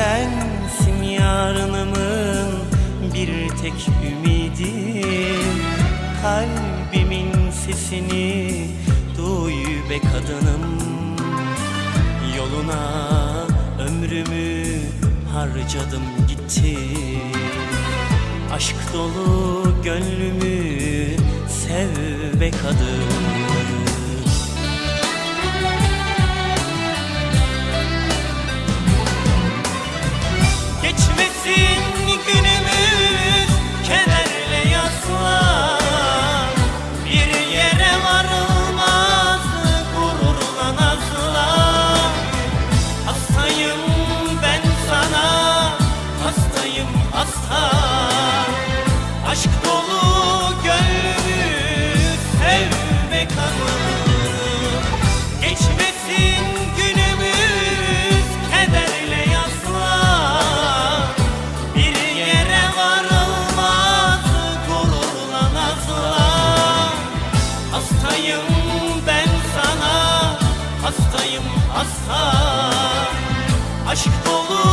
Sensin yarınımın bir tek ümidim Kalbimin sesini duy be kadınım. Yoluna ömrümü harcadım gitti. Aşk dolu gönlümü sev be kadın Aşk dolu